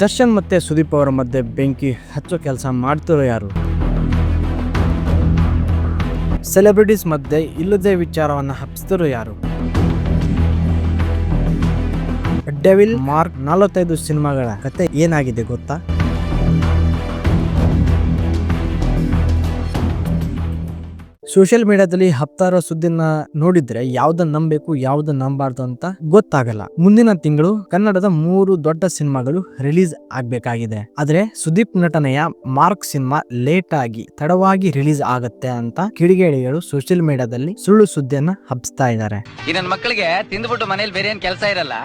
ದರ್ಶನ್ ಮತ್ತೆ ಸುದೀಪ್ ಅವರ ಮಧ್ಯೆ ಬೆಂಕಿ ಹಚ್ಚೋ ಕೆಲಸ ಮಾಡ್ತಿರೋ ಯಾರು? ಸೆಲೆಬ್ರಿಟೀಸ್ ಮಧ್ಯೆ ಇಲ್ಲದೆ ವಿಚಾರವನ್ನು ಹಬ್ಸ್ತಿರೋ ಯಾರು? ಡೆವಿಲ್ ಮಾರ್ಕ್ ನಲವತ್ತೈದು ಸಿನಿಮಾಗಳ ಕತೆ ಏನಾಗಿದೆ ಗೊತ್ತಾ? ಸೋಷಿಯಲ್ ಮೀಡಿಯಾದಲ್ಲಿ ಹತ್ತಾರೋ ಸುದ್ದಿನ ನೋಡಿದ್ರೆ ಯಾವ್ದನ್ನ ನಂಬಬೇಕು ಯಾವ್ದನ್ನ ನಂಬಾರ್ದು ಅಂತ ಗೊತ್ತಾಗಲ್ಲ. ಮುಂದಿನ ತಿಂಗಳು ಕನ್ನಡದ ಮೂರು ದೊಡ್ಡ ಸಿನಿಮಾಗಳು ರಿಲೀಸ್ ಆಗ್ಬೇಕಾಗಿದೆ. ಆದ್ರೆ ಸುದೀಪ್ ನಟನೆಯ ಮಾರ್ಕ್ ಸಿನಿಮಾ ಲೇಟ್ ಆಗಿ ತಡವಾಗಿ ರಿಲೀಸ್ ಆಗುತ್ತೆ ಅಂತ ಕಿಡಿಗೇಡಿಗಳು ಸೋಷಿಯಲ್ ಮೀಡಿಯಾದಲ್ಲಿ ಸುಳ್ಳು ಸುದ್ದಿಯನ್ನ ಹಬ್ಸ್ತಾ ಇದ್ದಾರೆ. ಈ ಮಕ್ಕಳಿಗೆ ತಿಂದ್ಬಿಟ್ಟು ಮನೇಲಿ ಬೇರೆ ಏನ್ ಕೆಲಸ ಇರಲ್ಲ?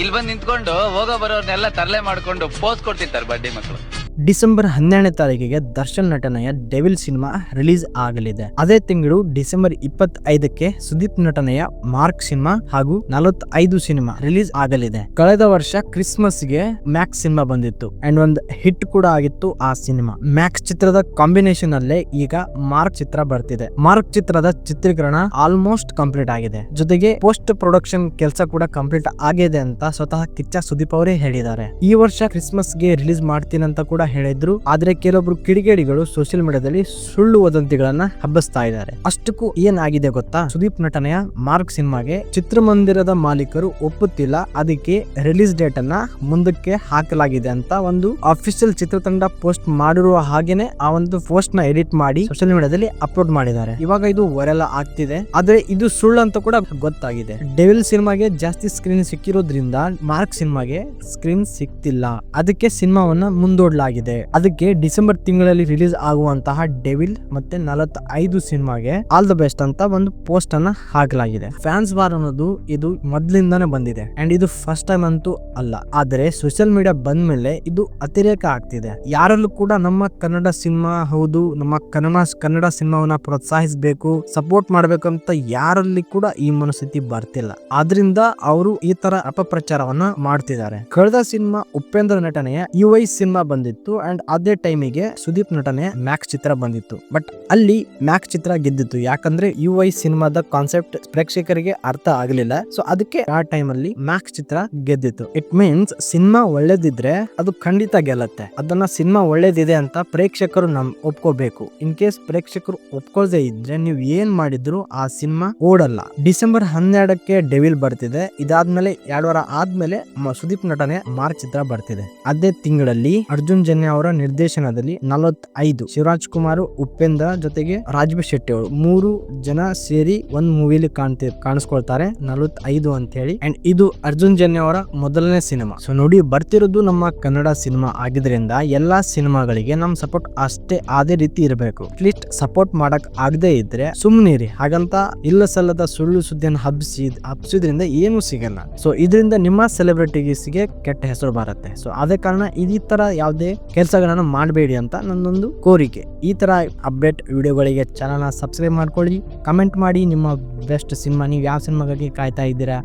ಇಲ್ಲಿ ಬಂದು ನಿಂತ್ಕೊಂಡು ಹೋಗೋ ಬರೋರ್ನೆಲ್ಲ ತರಲೆ ಮಾಡ್ಕೊಂಡು ಪೋಸ್ ಕೊಡ್ತಿರ್ತಾರೆ ಬಡ್ಡಿ ಮಕ್ಕಳು ಡಿಸೆಂಬರ್ ಹನ್ನೆರಡನೇ ತಾರೀಕಿಗೆ ದರ್ಶನ್ ನಟನೆಯ ಡೆವಿಲ್ ಸಿನಿಮಾ ರಿಲೀಸ್ ಆಗಲಿದೆ. ಅದೇ ತಿಂಗಳು ಡಿಸೆಂಬರ್ ಇಪ್ಪತ್ತೈದಕ್ಕೆ ಸುದೀಪ್ ನಟನೆಯ ಮಾರ್ಕ್ ಸಿನಿಮಾ ಹಾಗೂ ನಲವತ್ತೈದು ಸಿನಿಮಾ ರಿಲೀಸ್ ಆಗಲಿದೆ. ಕಳೆದ ವರ್ಷ ಕ್ರಿಸ್ಮಸ್ಗೆ ಮ್ಯಾಕ್ಸ್ ಸಿನಿಮಾ ಬಂದಿತ್ತು. ಅಂಡ್ ಒಂದು ಹಿಟ್ ಕೂಡ ಆಗಿತ್ತು ಆ ಸಿನಿಮಾ. ಮ್ಯಾಕ್ಸ್ ಚಿತ್ರದ ಕಾಂಬಿನೇಷನ್ ಅಲ್ಲೇ ಈಗ ಮಾರ್ಕ್ ಚಿತ್ರ ಬರ್ತಿದೆ. ಮಾರ್ಕ್ ಚಿತ್ರದ ಚಿತ್ರೀಕರಣ ಆಲ್ಮೋಸ್ಟ್ ಕಂಪ್ಲೀಟ್ ಆಗಿದೆ. ಜೊತೆಗೆ ಪೋಸ್ಟ್ ಪ್ರೊಡಕ್ಷನ್ ಕೆಲಸ ಕೂಡ ಕಂಪ್ಲೀಟ್ ಆಗಿದೆ ಅಂತ ಸ್ವತಃ ಕಿಚ್ಚ ಸುದೀಪ್ ಅವರೇ ಹೇಳಿದ್ದಾರೆ. ಈ ವರ್ಷ ಕ್ರಿಸ್ಮಸ್ಗೆ ರಿಲೀಸ್ ಮಾಡ್ತೀನಿ ಅಂತ ಕೂಡ ಹೇಳಿದ್ರು. ಆದ್ರೆ ಕೆಲವೊಬ್ರು ಕಿಡಿಗೇಡಿಗಳು ಸೋಷಿಯಲ್ ಮೀಡಿಯಾದಲ್ಲಿ ಸುಳ್ಳು ವದಂತಿಗಳನ್ನ ಹಬ್ಬಿಸ್ತಾ ಇದ್ದಾರೆ. ಅಷ್ಟಕ್ಕೂ ಏನಾಗಿದೆ ಗೊತ್ತಾ? ಸುದೀಪ್ ನಟನೆಯ ಮಾರ್ಕ್ ಸಿನಿಮಾಗೆ ಚಿತ್ರಮಂದಿರದ ಮಾಲೀಕರು ಒಪ್ಪುತ್ತಿಲ್ಲ. ಅದಕ್ಕೆ ರಿಲೀಸ್ ಡೇಟ್ ಅನ್ನ ಮುಂದಕ್ಕೆ ಹಾಕಲಾಗಿದೆ ಅಂತ ಒಂದು ಅಫಿಷಿಯಲ್ ಚಿತ್ರತಂಡ ಪೋಸ್ಟ್ ಮಾಡಿರುವ ಹಾಗೇನೆ ಆ ಒಂದು ಪೋಸ್ಟ್ನ ಎಡಿಟ್ ಮಾಡಿ ಸೋಷಿಯಲ್ ಮೀಡಿಯಾದಲ್ಲಿ ಅಪ್ಲೋಡ್ ಮಾಡಿದ್ದಾರೆ. ಇವಾಗ ಇದು ವೈರಲ್ ಆಗ್ತಿದೆ. ಆದ್ರೆ ಇದು ಸುಳ್ಳು ಅಂತ ಕೂಡ ಗೊತ್ತಾಗಿದೆ. ಡೆವಿಲ್ ಸಿನಿಮಾಗೆ ಜಾಸ್ತಿ ಸ್ಕ್ರೀನ್ ಸಿಕ್ಕಿರೋದ್ರಿಂದ ಮಾರ್ಕ್ ಸಿನಿಮಾಗೆ ಸ್ಕ್ರೀನ್ ಸಿಕ್ತಿಲ್ಲ. ಅದಕ್ಕೆ ಸಿನಿಮಾವನ್ನ ಮುಂದೂಡಲಾಗಿದೆ. ಅದಕ್ಕೆ ಡಿಸೆಂಬರ್ ತಿಂಗಳಲ್ಲಿ ರಿಲೀಸ್ ಆಗುವಂತಹ ಡೆವಿಲ್ ಮತ್ತೆ ನಲವತ್ತೈದು ಸಿನಿಮಾಗೆ ಆಲ್ ದ ಬೆಸ್ಟ್ ಅಂತ ಒಂದು ಪೋಸ್ಟ್ ಅನ್ನ ಹಾಕಲಾಗಿದೆ. ಫ್ಯಾನ್ಸ್ ಬಾರ್ ಅನ್ನೋದು ಇದು ಮೊದ್ಲಿಂದಾನೇ ಬಂದಿದೆ. ಅಂಡ್ ಇದು ಫಸ್ಟ್ ಟೈಮ್ ಅಂತೂ ಅಲ್ಲ. ಆದ್ರೆ ಸೋಷಿಯಲ್ ಮೀಡಿಯಾ ಬಂದ ಮೇಲೆ ಇದು ಅತಿರೇಕ ಆಗ್ತಿದೆ. ಯಾರಲ್ಲೂ ಕೂಡ ನಮ್ಮ ಕನ್ನಡ ಸಿನಿಮಾ ಹೌದು, ನಮ್ಮ ಕನ್ನಡ ಕನ್ನಡ ಸಿನಿಮಾವನ್ನ ಪ್ರೋತ್ಸಾಹಿಸಬೇಕು, ಸಪೋರ್ಟ್ ಮಾಡ್ಬೇಕಂತ ಯಾರಲ್ಲಿ ಕೂಡ ಈ ಮನಸ್ಥಿತಿ ಬರ್ತಿಲ್ಲ. ಆದ್ರಿಂದ ಅವರು ಈ ತರ ಅಪಪ್ರಚಾರವನ್ನ ಮಾಡ್ತಿದ್ದಾರೆ. ಕಳೆದ ಸಿನಿಮಾ ಉಪೇಂದ್ರ ನಟನೆಯ ಯು ಸಿನಿಮಾ ಬಂದಿತ್ತು. ಅಂಡ್ ಅದೇ ಟೈಮಿಗೆ ಸುದೀಪ್ ನಟನೆ ಮ್ಯಾಕ್ಸ್ ಚಿತ್ರ ಬಂದಿತ್ತು. ಬಟ್ ಅಲ್ಲಿ ಮ್ಯಾಕ್ಸ್ ಚಿತ್ರ ಗೆದ್ದಿತ್ತು. ಯಾಕಂದ್ರೆ ಯು ಐ ಸಿನಿಮಾದ ಕಾನ್ಸೆಪ್ಟ್ ಪ್ರೇಕ್ಷಕರಿಗೆ ಅರ್ಥ ಆಗಲಿಲ್ಲ. ಸೊ ಅದಕ್ಕೆ ಆ ಟೈಮ್ ಅಲ್ಲಿ ಮ್ಯಾಕ್ಸ್ ಚಿತ್ರ ಗೆದ್ದಿತ್ತು. ಇಟ್ ಮೀನ್ಸ್ ಸಿನಿಮಾ ಒಳ್ಳೇದಿದ್ರೆ ಅದು ಖಂಡಿತ ಗೆಲ್ಲತ್ತೆ. ಅದನ್ನ ಸಿನಿಮಾ ಒಳ್ಳೇದಿದೆ ಅಂತ ಪ್ರೇಕ್ಷಕರು ನಮ್ ಒಪ್ಕೋಬೇಕು. ಇನ್ ಕೇಸ್ ಪ್ರೇಕ್ಷಕರು ಒಪ್ಕೊಳ್ದೇ ಇದ್ರೆ ನೀವು ಏನ್ ಮಾಡಿದ್ರು ಆ ಸಿನಿಮಾ ಓಡಲ್ಲ. ಡಿಸೆಂಬರ್ ಹನ್ನೆರಡಕ್ಕೆ ಡೆವಿಲ್ ಬರ್ತಿದೆ. ಇದಾದ್ಮೇಲೆ ಎರಡು ವಾರ ಆದ್ಮೇಲೆ ಸುದೀಪ್ ನಟನೆ ಮಾರ್ಚ್ ಚಿತ್ರ ಬರ್ತಿದೆ. ಅದೇ ತಿಂಗಳಲ್ಲಿ ಅರ್ಜುನ್ ಜನ್ಯ ಅವರ ನಿರ್ದೇಶನದಲ್ಲಿ ನಲವತ್ತೈದು. ಶಿವರಾಜ್ ಕುಮಾರ್ ಉಪೇಂದ್ರ ಜೊತೆಗೆ ರಾಜ್ಬಿ ಶೆಟ್ಟಿ ಅವರು ಮೂರು ಜನ ಸೇರಿ ಒಂದ್ ಮೂವಿಲಿ ಕಾಣ್ತಿ ಕಾಣಿಸ್ಕೊಳ್ತಾರೆ, ನಲವತ್ತೈದು ಅಂತ ಹೇಳಿ ಅಂಡ್ ಇದು ಅರ್ಜುನ್ ಜನ್ಯ ಅವರ ಮೊದಲನೇ ಸಿನಿಮಾ. ಸೊ ನೋಡಿ, ಬರ್ತಿರೋದು ನಮ್ಮ ಕನ್ನಡ ಸಿನಿಮಾ ಆಗಿದ್ರಿಂದ ಎಲ್ಲಾ ಸಿನಿಮಾಗಳಿಗೆ ನಮ್ ಸಪೋರ್ಟ್ ಅಷ್ಟೇ ಅದೇ ರೀತಿ ಇರಬೇಕು. ಅಟ್ಲೀಸ್ಟ್ ಸಪೋರ್ಟ್ ಮಾಡಕ್ ಆಗದೆ ಇದ್ರೆ ಸುಮ್ನಿರಿ. ಹಾಗಂತ ಇಲ್ಲ ಸಲ್ಲದ ಸುಳ್ಳು ಸುದ್ದಿಯನ್ನು ಹಬ್ಸಿ ಹಬ್ಬಿಸೋದ್ರಿಂದ ಏನು ಸಿಗಲ್ಲ. ಸೊ ಇದರಿಂದ ನಿಮ್ಮ ಸೆಲೆಬ್ರಿಟೀಸ್ಗೆ ಕೆಟ್ಟ ಹೆಸರು ಬರುತ್ತೆ. ಸೊ ಅದೇ ಕಾರಣ ಈ ತರ ಯಾವುದೇ ಕೆಲಸಗಳನ್ನ ಮಾಡಬೇಡಿ ಅಂತ ನನ್ನೊಂದು ಕೋರಿಕೆ. ಈ ತರ ಅಪ್ಡೇಟ್ ವಿಡಿಯೋಗಳಿಗೆ ಚಾನಲ್ನ ಸಬ್ಸ್ಕ್ರೈಬ್ ಮಾಡ್ಕೊಳ್ಳಿ. ಕಮೆಂಟ್ ಮಾಡಿ ನಿಮ್ಮ ಬೆಸ್ಟ್ ಸಿನಿಮಾ ನೀವು ಯಾವ ಸಿನಿಮಾಗಳಿಗೆ ಕಾಯ್ತಾ ಇದ್ದೀರಾ?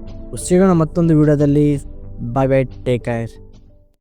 ಸಿಗೋಣ ಮತ್ತೊಂದು ವಿಡಿಯೋದಲ್ಲಿ. Bye bye take care